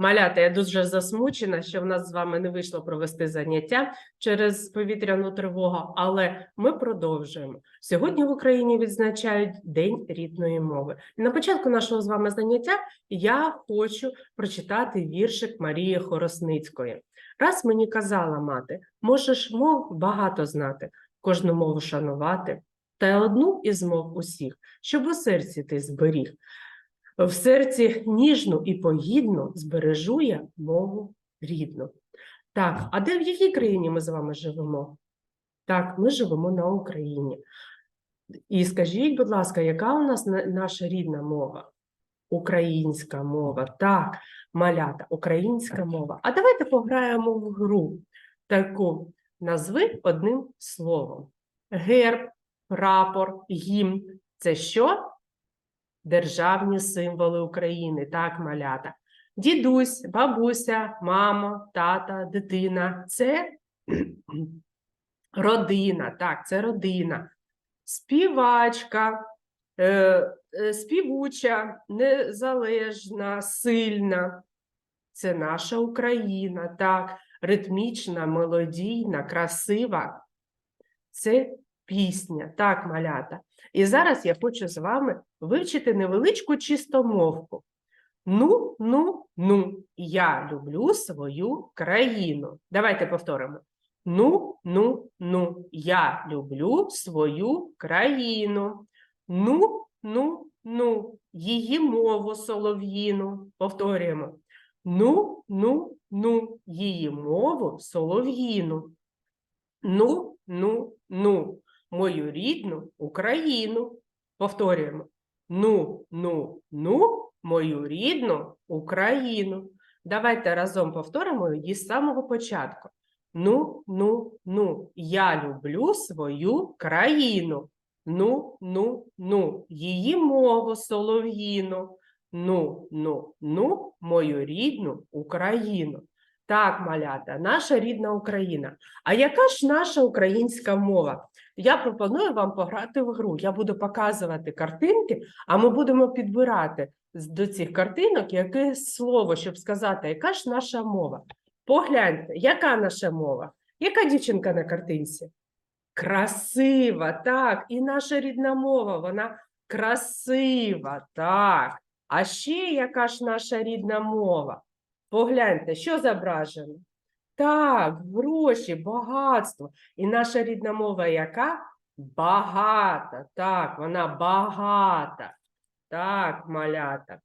Малята, я дуже засмучена, що в нас з вами не вийшло провести заняття через повітряну тривогу, але ми продовжуємо. Сьогодні в Україні відзначають День рідної мови. І на початку нашого з вами заняття я хочу прочитати віршик Марії Хоросницької. Раз мені казала мати, можеш мов багато знати, кожну мову шанувати, та одну із мов усіх, щоб у серці ти зберіг. В серці ніжну і погідну збережу я мову рідну. Так, а де в якій країні ми з вами живемо? Так, ми живемо на Україні. І скажіть, будь ласка, яка у нас наша рідна мова? Українська мова. Так, малята, українська мова. А давайте пограємо в гру. Таку назви одним словом: герб, прапор, гімн. Це що? Державні символи України, так, малята. Дідусь, бабуся, мама, тата, дитина це родина, так, це родина. Співачка, е, е, співуча, незалежна, сильна. Це наша Україна, так, ритмічна, мелодійна, красива. Це пісня, так, малята. І зараз я хочу з вами вивчити невеличку чистомовку. Ну, ну, ну, я люблю свою країну. Давайте повторимо. Ну, ну, ну, я люблю свою країну. Ну, ну, ну, її мову солов'їну. Повторюємо. Ну, ну, ну, її мову солов'їну. Ну, ну, ну, мою рідну Україну. Повторюємо. Ну, ну, ну, мою рідну Україну. Давайте разом повторимо її з самого початку. Ну, ну, ну, я люблю свою країну. Ну, ну, ну, її мову солов'їну. Ну, ну, ну, мою рідну Україну. Так, малята, наша рідна Україна. А яка ж наша українська мова? Я пропоную вам пограти в гру. Я буду показувати картинки, а ми будемо підбирати до цих картинок яке слово, щоб сказати, яка ж наша мова. Погляньте, яка наша мова? Яка дівчинка на картинці? Красива, так, і наша рідна мова, вона красива, так. А ще яка ж наша рідна мова? Погляньте, що зображено? Так, гроші, багатство. І наша рідна мова яка? Багата. Так, вона багата. Так, малята.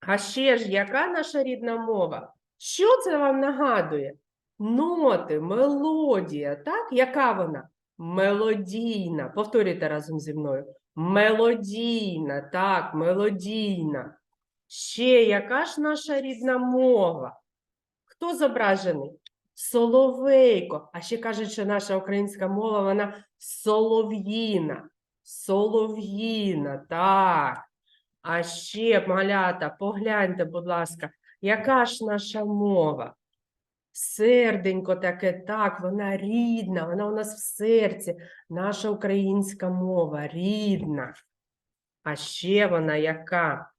А ще ж яка наша рідна мова? Що це вам нагадує? Ноти, мелодія, так? Яка вона? Мелодійна. Повторюйте разом зі мною. Мелодійна, так, мелодійна. Ще яка ж наша рідна мова? Хто зображений? Соловейко. А ще кажуть, що наша українська мова, вона солов'їна. Солов'їна, так. А ще, малята, погляньте, будь ласка, яка ж наша мова? Серденько таке, так, вона рідна, вона у нас в серці. Наша українська мова рідна. А ще вона яка?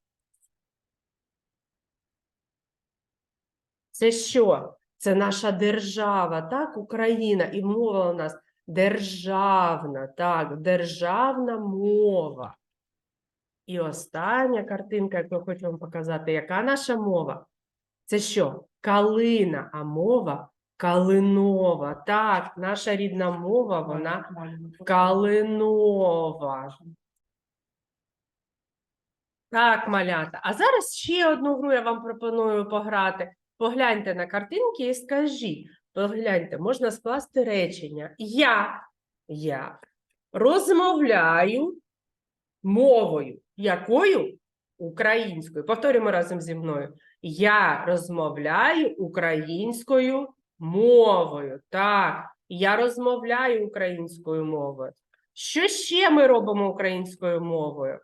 Це що? Це наша держава, так, Україна, і мова у нас державна, так, державна мова. І остання картинка, яку я хочу вам показати, яка наша мова? Це що? Калина, а мова калинова. Так, наша рідна мова, вона калинова. Так, малята. А зараз ще одну гру я вам пропоную пограти. Погляньте на картинки і скажіть. Погляньте, можна скласти речення. Я, я розмовляю мовою. Якою? Українською. Повторюємо разом зі мною. Я розмовляю українською мовою. Так, я розмовляю українською мовою. Що ще ми робимо українською мовою?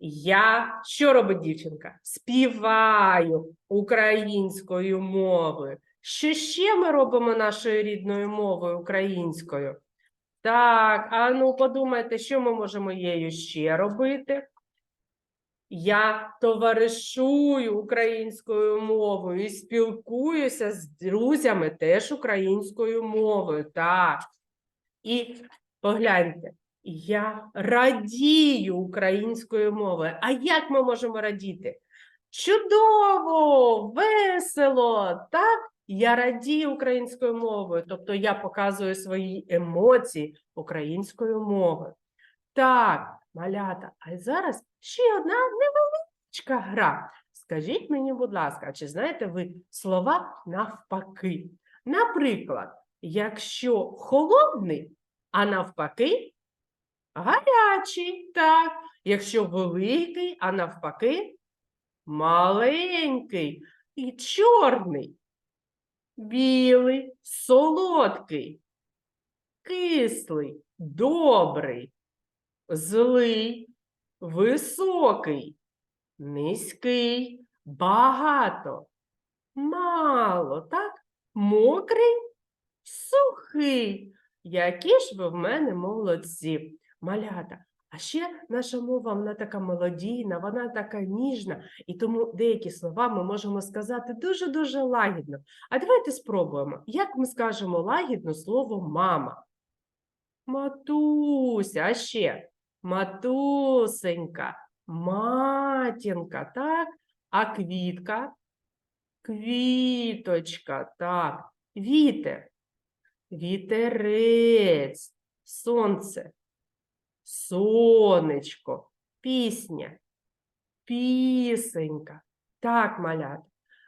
Я що робить дівчинка? Співаю українською мовою. Що ще ми робимо нашою рідною мовою українською? Так, а ну подумайте, що ми можемо її ще робити? Я товаришую українською мовою і спілкуюся з друзями теж українською мовою. Так. І погляньте, я радію українською мовою. А як ми можемо радіти? Чудово, весело, так? Я радію українською мовою, тобто я показую свої емоції українською мовою. Так, малята, а зараз ще одна невеличка гра. Скажіть мені, будь ласка, чи знаєте ви слова навпаки? Наприклад, якщо холодний, а навпаки гарячий, так, якщо великий, а навпаки маленький. І чорний, білий, солодкий, кислий, добрий, злий, високий, низький, багато, мало, так? Мокрий, сухий. Які ж ви в мене молодці, малята. А ще наша мова, вона така мелодійна, вона така ніжна, і тому деякі слова ми можемо сказати дуже-дуже лагідно. А давайте спробуємо, як ми скажемо лагідно слово мама. Матуся, а ще матусенька, матінка, так? А квітка? Квіточка, так. Вітер, вітерець, сонце, сонечко, пісня, пісенька. Так, малята.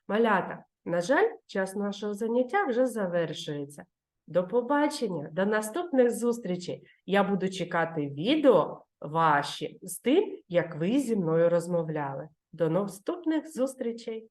Малята, на жаль, час нашого заняття вже завершується. До побачення, до наступних зустрічей. Я буду чекати відео ваші з тим, як ви зі мною розмовляли. До наступних зустрічей!